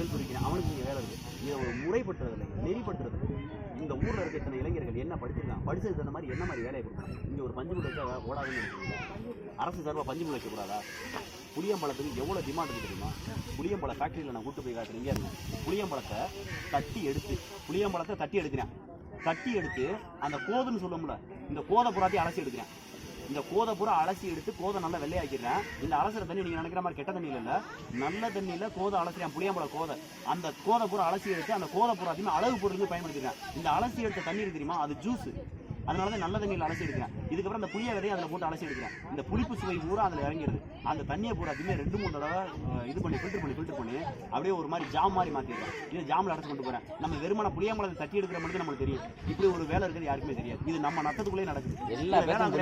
Mobile குறிக்கிறேன் அவனுக்கு இங்கே வேலை இருக்குது இதை ஒரு முறைப்படுத்துறது இல்லை நெறிப்படுத்துறது இந்த ஊரில் இருக்க இத்தனை இளைஞர்கள் என்ன படிச்சிருக்காங்க? படிச்சதுக்கு தகுந்த மாதிரி என்ன மாதிரி வேலையை கொடுக்கணும் இங்கே ஒரு பஞ்சு வச்சா ஓடாதுன்னு அரசு சார்பாக பஞ்சு வைக்கக்கூடாதா புளியம்பழத்துக்கு எவ்வளோ டிமாண்ட் இருக்குது தெரியுமா? புளியம்பழ ஃபேக்ட்ரியில் நான் கூட்டு போய் காட்டுறேன். இங்கே இருங்க புளியம்பழத்தை தட்டி எடுத்து புளியம்பழத்தை தட்டி எடுக்கிறேன். தட்டி எடுத்து அந்த கோதுன்னு சொல்லுவோம்ல இந்த கோதை புறாட்டி அலசி எடுக்கிறேன். இந்த கோதை பூரா அலசி எடுத்து கோதை நல்லா வெள்ளையாக்கிடுறேன். இந்த அலசுற தண்ணி நீங்க நினைக்கிற மாதிரி கெட்ட தண்ணியில் இல்லை. நல்ல தண்ணியில் கோதை அலசுறேன் புளியம்பழ கோதை. அந்த கோதை பூரா அலசி எடுத்து அந்த கோதை அதிகமாக அழகு பொருளுக்கு பயன்படுத்திக்கிறேன். இந்த அலசி எடுத்த தண்ணி தெரியுமா? அது ஜூஸ் அதனால தான் நல்ல தண்ணியில் அலசி எடுக்கிறேன். இதுக்கப்புறம் இந்த புளிய விதையை அதில் போட்டு அலசி எடுக்கிறேன். இந்த புளிப்பு சுவை பூரா அதில் இறங்கிடுது. அந்த தண்ணியை பூராத்தையுமே ரெண்டு மூணு தடவை இது பண்ணி ஃபில்டர் பண்ணி ஃபில்டர் பண்ணி அப்படியே ஒரு மாதிரி ஜாம் மாதிரி மாற்றிடுறேன் இது ஜாமில் அடைச்சு கொண்டு போகிறேன் நம்ம வெறுமன புளியம்பழத்தை தட்டி எடுக்கிற மட்டும் நம்மளுக்கு தெரியும். இப்படி ஒரு வேலை இருக்குது யாருக்குமே தெரியாது. இது நம்ம நத்தத்துக்குள்ளே நடக்குது. எல்லா வேளாண்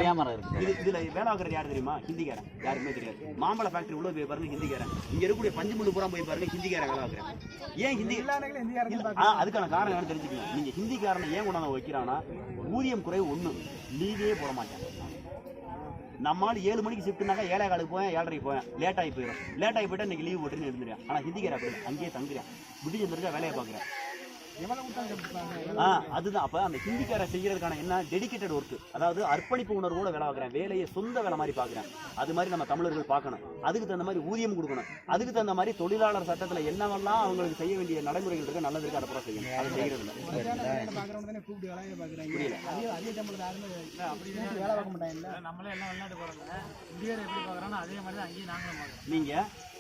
இது இதுல வேலை ஆகுறது யாரு தெரியுமா? ஹிந்திக்காரன். யாருக்குமே தெரியாது. மாம்பழ ஃபேக்டரி உள்ள போய் பாருங்க ஹிந்திக்காரன். இங்க இருக்கக்கூடிய பஞ்சு முள்ளு பூரா போய் பாருங்க ஹிந்திக்காரன் வேலை ஆகுறேன் ஏன் ஹிந்தி அதுக்கான காரணம் என்னன்னு தெரிஞ்சுக்கணும் நீங்க ஹிந்திக்காரனை ஏன் கொண்டாந்து வைக்கிறான்னா ஊதியம் ஒரே ஒண்ணு. லீவே போட மாட்டேன். நம்மளால் ஏழு மணிக்கு ஷிஃப்ட்னாக்கா ஏழை காலுக்கு போவேன் ஏழரைக்கு போவேன். லேட் ஆகி போயிடும். லேட் ஆகி போயிட்டா இன்னைக்கு லீவ் போட்டுன்னு இருந்துறேன் ஆனா ஹிந்திக்கார அப்படி அங்கேயே தங்குறேன். விடிஞ்சு இருந்திருக்கா வேலையை பார்க்குறேன். ஆ அதுதான். அப்ப அந்த ஹிந்திக்கார செய்யறதுக்கான என்ன டெடிகேட்டட் ஒர்க் அதாவது அர்ப்பணிப்பு உணர்வோட வேலை பார்க்குறேன். வேலையை சொந்த வேலை மாதிரி பார்க்குறேன். அது மாதிரி நம்ம தமிழர்கள் பார்க்கணும். அதுக்கு தகுந்த மாதிரி ஊதியம் கொடுக்கணும். அதுக்கு தகுந்த மாதிரி தொழிலாளர் சட்டத்துல என்னவெல்லாம் அவங்களுக்கு செய்ய வேண்டிய நடைமுறைகள் இருக்கு நல்லது இருக்கு அதை செய்யணும். அதை செய்யறது இல்லை. புரியல. நீங்க?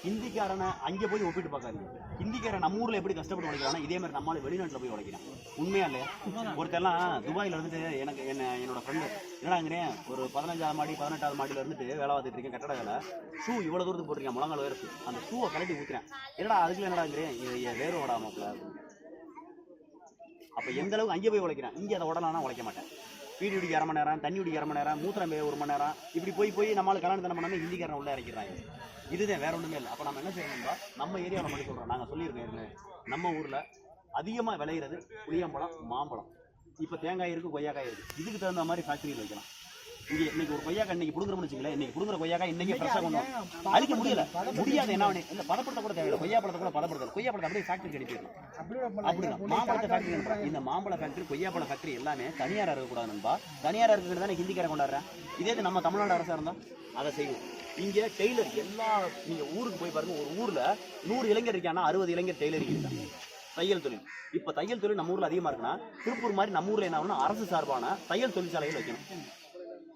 ஹிந்திக்காரனை அங்கே போய் ஒப்பிட்டு பார்க்காதீங்க. ஹிந்திக்காரன் நம்ம ஊர்ல எப்படி கஷ்டப்பட்டு உழைக்கிறானா இதே மாதிரி நம்மளால வெளிநாட்டுல போய் உழைக்கிறான். உண்மையா இல்லையா? ஒருத்தெல்லாம் துபாயில இருந்துட்டு எனக்கு என்ன என்னோட ஃப்ரெண்டு என்னடாங்கிறேன் ஒரு பதினஞ்சாவது மாடி பதினெட்டாவது மாடியில இருந்துட்டு வேலை பார்த்துட்டு இருக்கேன் கட்டட வேலை. ஷூ இவ்வளோ தூரத்துக்கு போட்டிருக்கேன் முழங்கால் வேறு அந்த ஷூவை கலட்டி ஊற்றுறேன் என்னடா அதுக்குள்ள என்னடாங்கிறேன் இது என் வேறு ஓடாமப்பல அப்ப எந்த அளவுக்கு அங்கே போய் உழைக்கிறேன்? இங்கே அதை உடலானா உழைக்க மாட்டேன். வீடு குடிக்க அரை மணி நேரம் தண்ணி குடிக்க அரை மணி நேரம் மூத்திரம் ஒரு மணி நேரம் இப்படி போய் போய் நம்மளால் கல்யாணம் பண்ணாமல் ஹிந்திக்காரன் உள்ள இறக்கிறாங்க இதுதான் வேற ஒண்ணுமே இல்லை. அப்போ நம்ம என்ன செய்யணும்பா நம்ம? ஏரியாவில் மட்டும் சொல்றோம். நாங்கள் சொல்லியிருக்கோம் ஏற்கனவே. நம்ம ஊர்ல அதிகமா விளையிறது புளியம்பழம் மாம்பழம். இப்போ தேங்காய் இருக்கு கொய்யாக்காய் இருக்கு. இதுக்கு தகுந்த மாதிரி ஃபேக்டரியில் வைக்கலாம். இங்க இன்னைக்கு ஒரு கொய்யாக்காய் இன்னைக்கு புடுங்குறோம்னு வச்சுங்களேன் இன்னைக்கு புடுங்குற கொய்யாக்காய் இன்னைக்கு ஃப்ரெஷ்ஷாக கொண்டு. அழிக்க முடியல. முடியாது என்ன இல்ல பதப்படுத்த கூட தேவையில்லை. கொய்யா பழத்தை கூட பதப்படுத்தல கொய்யா பழத்தை அப்படியே ஃபேக்டரி அனுப்பிடலாம். அப்படிதான். மாம்பழத்தை ஃபேக்டரி இந்த மாம்பழ ஃபேக்டரி கொய்யாப்பழ ஃபேக்டரி எல்லாமே தனியாரா இருக்கக்கூடாது நண்பா தனியாரா இருக்கிறது தானே ஹிந்திக்காரன் கொண்டாடுறேன். இதே நம்ம தமிழ்நாடு அரசா இருந்தா அதை செய்வோம். இங்கே டெய்லர் எல்லா நீங்க ஊருக்கு போய் பாருங்க ஒரு ஊர்ல நூறு இளைஞர் இருக்கான்னா அறுபது இளைஞர் டெய்லர் இருக்காங்க. தையல் தொழில். இப்ப தையல் தொழில் நம்ம ஊர்ல அதிகமா இருக்குன்னா திருப்பூர் மாதிரி நம்ம ஊர்ல என்ன ஆகும்னா அரசு சார்பான தையல் தொழிற்சாலைகள் வைக்கணும்.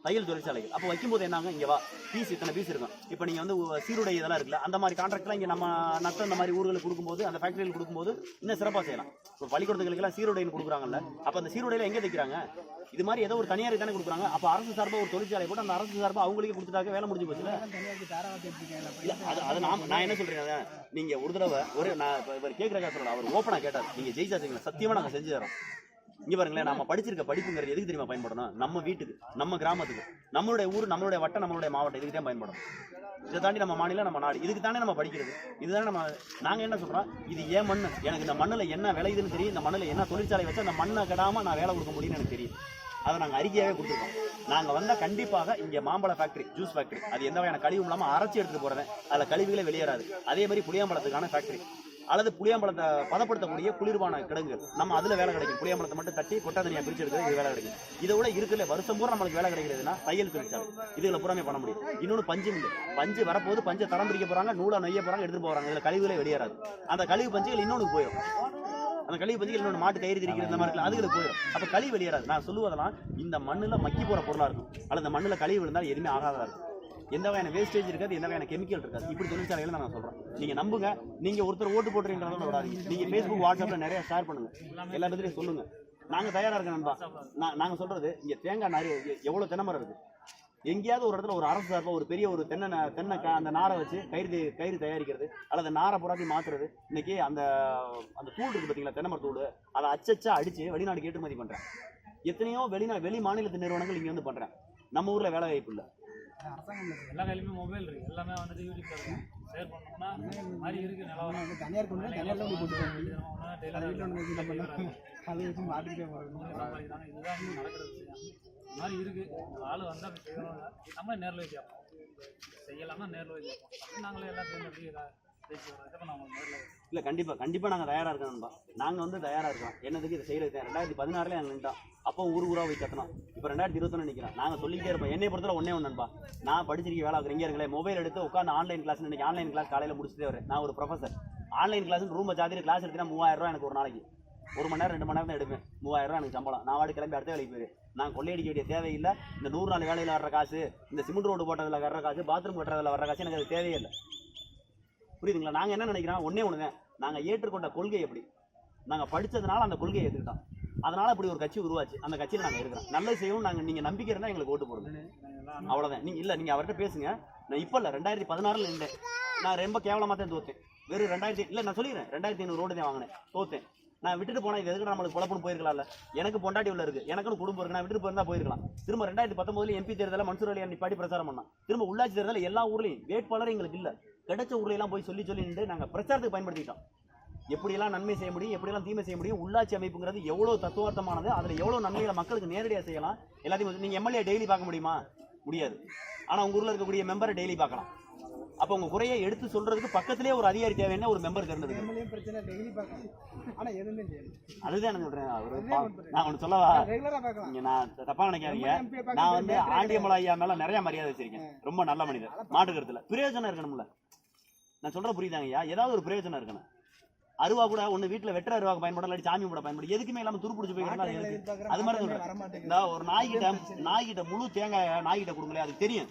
தையல் தொழிற்சாலைகள். அப்போ வைக்கும்போது என்னாங்க? இங்க வா. பீஸ் இத்தனை பீஸ் இருக்கும். இப்போ நீங்க வந்து சீருடை இதெல்லாம் இருக்குல்ல அந்த மாதிரி கான்ட்ராக்ட்லாம் இங்க நம்ம நஷ்டம் இந்த மாதிரி ஊர்களுக்கு கொடுக்கும்போது அந்த ஃபேக்டரியில் கொடுக்கும்போது இன்னும் சிறப்பாக செய்யலாம். இப்போ பள்ளிக்கூடத்துகளுக்கெல்லாம் சீருடைன்னு கொடுக்குறாங்கல்ல அப்போ அந்த சீருடையில எங்கே தைக்கிறாங்க? இது மாதிரி ஏதோ ஒரு தனியார் தானே கொடுக்குறாங்க. அப்போ அரசு சார்பாக ஒரு தொழிற்சாலை போட்டு அந்த அரசு சார்பாக அவங்களுக்கே கொடுத்துட்டாக்க வேலை முடிஞ்சு போச்சுல இல்லை அது அது நான் நான் என்ன சொல்கிறேன் நீங்கள் நீங்க ஒரு தடவை ஒரு நான் இவர் கேட்குற காசு அவர் ஓப்பனாக கேட்டார். நீங்க ஜெயிச்சா செய்யுங்க சத்தியமா நாங்க செஞ்சு தரோம் இங்க பாருங்களேன் நம்ம படிச்சிருக்க படிப்புங்கிறது எதுக்கு தெரியுமா பயன்படணும் நம்ம வீட்டுக்கு நம்ம கிராமத்துக்கு நம்மளுடைய ஊர் நம்மளுடைய வட்டம் நம்மளுடைய மாவட்டம் இதுக்கு தான் பயன்படும். இதை தாண்டி நம்ம மாநிலம் நம்ம நாடு இதுக்கு தானே நம்ம படிக்கிறது. இதுதானே நம்ம நாங்க என்ன சொல்றோம்? இது ஏன் மண்ணு? எனக்கு இந்த மண்ணில் என்ன விளையுதுன்னு தெரியும் இந்த மண்ணில் என்ன தொழிற்சாலை வச்சு அந்த மண்ணை கெடாம நான் வேலை கொடுக்க முடியும்னு எனக்கு தெரியும். அதை நாங்கள் அறிக்கையாகவே கொடுத்துருக்கோம். நாங்கள் வந்தால் கண்டிப்பாக இங்கே மாம்பழ ஃபேக்டரி ஜூஸ் ஃபேக்டரி அது எந்த வகையான கழிவும் இல்லாமல் அரைச்சி எடுத்துகிட்டு போகிறேன் அதில் கழிவுகளே வெளியேறாது. அதே மாதிரி புளியாம்பழத்துக்கான ஃபேக்டரி அல்லது புளியாம்பழத்தை பதப்படுத்தக்கூடிய குளிர்பான கிடங்குகள் நம்ம அதுல வேலை கிடைக்கும். புளியாம்பழத்தை மட்டும் தட்டி கொட்டா தனியா பிரிச்சு எடுக்கிறது இது வேலை கிடைக்கும். இதை விட இருக்கிற வருஷம் பூரா நம்மளுக்கு வேலை கிடைக்கிறதுனா தையல் தொழிற்சாலை. இதுல பூராமே பண்ண முடியும். இன்னொன்று பஞ்சு மில்லு பஞ்சு வரப்போது பஞ்சை தரம் பிரிக்க போறாங்க நூலை நொய்ய போறாங்க எடுத்துட்டு போறாங்க. இதுல கழிவுகளே வெளியேறாது. அந்த கழிவு பஞ்சுகள் இன்னொன்று போயிடும். அந்த கழிவு பஞ்சுகள் இன்னொன்று மாட்டு கயிறு திரிக்கிற இந்த மாதிரி இருக்குல்ல, அதுகளுக்கு போயிடும். அப்ப கழிவு வெளியேறாது. நான் சொல்லுவதெல்லாம் இந்த மண்ணுல மக்கி போற பொருளா இருக்கும் அல்லது இந்த மண்ணுல கழிவு விழுந்தால் எதுவுமே ஆகாதா இருக்கும் எந்த வகையான வேஸ்டேஜ் இருக்காது எந்த வகையான கெமிக்கல் இருக்காது. இப்படி தொழிற்சாலைகளை நான் சொல்கிறேன் நீங்கள் நம்புங்க. நீங்கள் ஒருத்தர் ஓட்டு போட்டுறீங்கன்றதால விடாதீங்க. நீங்கள் ஃபேஸ்புக் வாட்ஸ்அப்பில் நிறைய ஷேர் பண்ணுங்க. எல்லா இடத்துலையும் சொல்லுங்கள் நாங்கள் தயாராக இருக்கோம் நண்பா. நான் நாங்கள் சொல்கிறது இங்கே தேங்காய் நிறைய எவ்வளோ எவ்வளவு தென்னை மரம் எங்கேயாவது ஒரு இடத்துல ஒரு அரசு சார்பாக ஒரு பெரிய ஒரு தென்னை ந- தென்னை அந்த நாரை வச்சு கயிறு கயிறு தயாரிக்கிறது அல்லது நாரை புறாத்தி மாற்றுறது இன்னைக்கு அந்த அந்த தூள் இருக்குது பார்த்தீங்களா தென்னை மர அதை அச்சச்சா அடித்து வெளிநாடு ஏற்றுமதி பண்ணுறேன் எத்தனையோ வெளிநா வெளி மாநிலத்து நிறுவனங்கள் இங்கே வந்து பண்ணுறேன் நம்ம ஊரில் வேலை வாய்ப்பு இல்லை. எல்லா கையிலுமே மொபைல் இருக்கு. எல்லாமே வந்துட்டு யூடியூப்ல இருக்கு ஷேர் பண்ணோம்னா மாதிரி இருக்கு நிலவரம். தனியார் கொண்டு தனியார் தான் போட்டு tailor அது வச்சு வச்சு மாட்டிக்கிட்டே சம்பாதிக்கிறாங்க. இதுதான் வந்து நடக்கிற விஷயம். இந்த மாதிரி இருக்கு. ஒரு ஆள் வந்தா அப்படி செய்யணும் நம்ம நேரில் போய் கேட்போம். செய்யலாம்னா நேரில் போய் கேட்போம். நாங்களே எல்லாம் சேர்ந்து இல்லை கண்டிப்பாக கண்டிப்பாக நாங்கள் தயாராக இருக்கோம் நண்பா. நாங்கள் வந்து தயாராக இருக்கோம். என்னதுக்கு இதை செய்யறது? ரெண்டாயிரத்தி பதினாறுல நாங்க நின்றோம் அப்போ ஊர் ஊராக போய் கத்தணும் இப்போ ரெண்டாயிரத்தி இருபத்தொன்னு நிக்கிறேன் நாங்கள் சொல்லிக்கிட்டே இருப்போம். என்னை பொறுத்தவரை ஒன்றே ஒன்று நண்பா. நான் படிச்சிருக்க வேலை ஆகுறேன் இங்கே மொபைல் எடுத்து உட்காந்து ஆன்லைன் கிளாஸ் இன்றைக்கி ஆன்லைன் கிளாஸ் காலையில் முடிச்சுட்டே வரேன் நான் ஒரு ப்ரொஃபஸர் ஆன்லைன் கிளாஸ் ரூமை ஜாதியில் கிளாஸ் எடுத்தா மூவாயிரம் எனக்கு ஒரு நாளைக்கு. ஒரு மணி நேரம் ரெண்டு மணி நேரம் தான் எடுப்பேன். மூவாயிரம் ரூபாய் எனக்கு சம்பளம். நான் வாடி கிளம்பி அடுத்த வேலைக்கு போயிடுவேன் நான் கொள்ளையடிக்க வேண்டிய தேவையில்லை. இந்த நூறு நாள் வேலையில் வர்ற காசு இந்த சிமெண்ட் ரோடு போட்டதில் வர்ற காசு பாத்ரூம் கட்டுறதுல வர்ற காசு எனக்கு அது தேவையில்லை புரியுதுங்களா? நாங்கள் என்ன நினைக்கிறோம்? ஒன்னே ஒன்று நாங்கள் ஏற்றுக்கொண்ட கொள்கை எப்படி? நாங்கள் படித்ததுனால அந்த கொள்கையை ஏற்றுக்கிட்டோம் அதனால் இப்படி ஒரு கட்சி உருவாச்சு. அந்த கட்சியில் நாங்கள் இருக்கிறோம். நல்லது செய்யவும் நாங்கள் நீங்கள் நம்பிக்கை இருந்தால் எங்களுக்கு ஓட்டு போடுங்க. அவ்வளோதான் நீங்கள் இல்லை நீங்கள் அவர்கிட்ட பேசுங்க. நான் இப்போ இல்லை ரெண்டாயிரத்தி பதினாறில் இருந்தேன். நான் ரொம்ப கேவலமாக தான் தோத்தேன். வெறும் ரெண்டாயிரத்தி இல்லை நான் சொல்லிடுறேன் ரெண்டாயிரத்தி ஐநூறு ரோடு தான் வாங்கினேன். தோத்தேன். நான் விட்டுட்டு போனா இது எதுக்கு நம்மளுக்கு குழப்பம்னு போயிருக்கலாம்ல எனக்கு பொண்டாட்டி உள்ள இருக்கு. எனக்குன்னு குடும்பம் இருக்கு. நான் விட்டுட்டு போயிருந்தா போயிருக்கலாம். திரும்ப ரெண்டாயிரத்தி பத்தொன்பதுல எம்பி தேர்தலில் மன்சூர் அலி நிப்பாட்டி பிரச்சாரம் பண்ணான். திரும்ப உள்ளாட்சி தேர்தலில் எல்லா ஊர்லையும் வேட்பாளர் எங்களுக்கு இல்லை. கிடைச்ச ஊர்ல போய் சொல்லி சொல்லி நின்று நாங்கள் பிரச்சாரத்துக்கு பயன்படுத்திட்டோம் எப்படியெல்லாம் நன்மை செய்ய முடியும் எப்படியெல்லாம் தீமை செய்ய முடியும் உள்ளாட்சி அமைப்புங்கிறது எவ்வளோ தத்துவார்த்தமானது அதில் எவ்வளோ நன்மைகளை மக்களுக்கு நேரடியாக செய்யலாம் எல்லாத்தையும் நீங்கள் எம்எல்ஏ டெய்லி பார்க்க முடியுமா? முடியாது. ஆனால் உங்கள் ஊரில் இருக்கக்கூடிய மெம்பரை டெய்லி பார்க்கலாம். அப்போ உங்க குறையை எடுத்து சொல்றதுக்கு பக்கத்திலே ஒரு அதிகாரி தேவைன்னா ஒரு மெம்பர் செய்யணும் அதுதான் நான் சொல்றேன். நான் ஒன்று சொல்லவா? இங்க நான் தப்பா நினைக்காதீங்க. நான் வந்து. ஆண்டியமலை ஐயா மேல நிறைய மரியாதை வச்சிருக்கேன். ரொம்ப நல்ல மனிதர். மாட்டு கருத்துல. பிரயோஜனம் இருக்கணும்ல. நான் சொல்ற புரியுதாங்க ஐயா? ஏதாவது ஒரு பிரயோஜனம் இருக்கணும். அருவா கூட ஒண்ணு வீட்டுல வெட்டுற அருவாக்கு பயன்படும் இல்லாட்டி சாமி கூட பயன்படும் எதுக்குமே இல்லாம துருப்பிடிச்சு போய் அது மாதிரி சொல்றேன். இந்த ஒரு நாய்கிட்ட நாய்கிட்ட முழு தேங்காய் நாய்கிட்ட கொடுங்களே அது தெரியும்.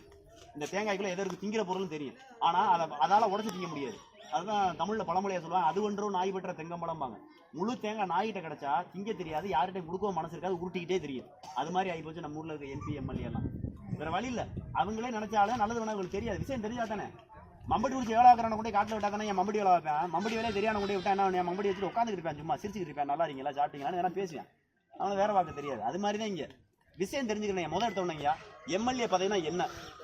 இந்த தேங்காய்க்குள்ள எதற்கு இருக்கு திங்கிற பொருள்னு தெரியும். ஆனா அதை அதால உடச்சு திங்க முடியாது. அதுதான் தமிழ்ல பழமொழியாக சொல்லுவாங்க அது ஒன்றும் நாய் பெற்ற தெங்கம்பழம்பாங்க. முழு தேங்காய் நாய்கிட்ட கிடைச்சா திங்க தெரியாது யார்கிட்டையும் கொடுக்கவும் மனசு இருக்காது உருட்டிக்கிட்டே தெரியும். அது மாதிரி ஆகி போச்சு நம்ம ஊர்ல இருக்க எம்பி எம்எல்ஏ எல்லாம். வேற வழி இல்ல. அவங்களே நினைச்சாலும் நல்லது வேணா அவங்களுக்கு தெரியாது. விஷயம் தெரிஞ்சா தானே. மம்படி குடிச்சு வேலை ஆக்கிறவன கூட காட்டில் விட்டாக்கனா என் மம்படி வேலை வைப்பேன். மம்படி வேலையை தெரியாத கூட விட்டா என்ன என் மம்படி வச்சுட்டு உட்காந்துட்டு இருப்பேன் சும்மா சிரிச்சுட்டு இருப்பேன். நல்லா இருக்கீங்களா? சாப்பிட்டீங்களா? வேணா பேசுவேன். அவனுக்கு வேற பார்க்க தெரியாது. அது மாதிரி தான் இங்க. விஷயம் தெரிஞ்சுக்கிறேன் முதல் எடுத்தவனங்கய்யா எம்எல்ஏ பதவினா என்ன?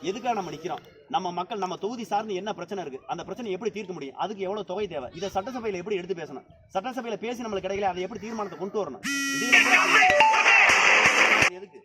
எதுக்காக நம்ம நிற்கிறோம் நம்ம மக்கள் நம்ம தொகுதி சார்ந்து என்ன பிரச்சனை இருக்கு? அந்த பிரச்சனை எப்படி தீர்க்க முடியும்? அதுக்கு எவ்வளவு தொகை தேவை? இதை சட்டசபையில் எப்படி எடுத்து பேசணும்? சட்டசபையில் பேசி நம்மளுக்கு கிடைக்கல அதை எப்படி தீர்மானத்தை கொண்டு வரணும்? எதுக்கு?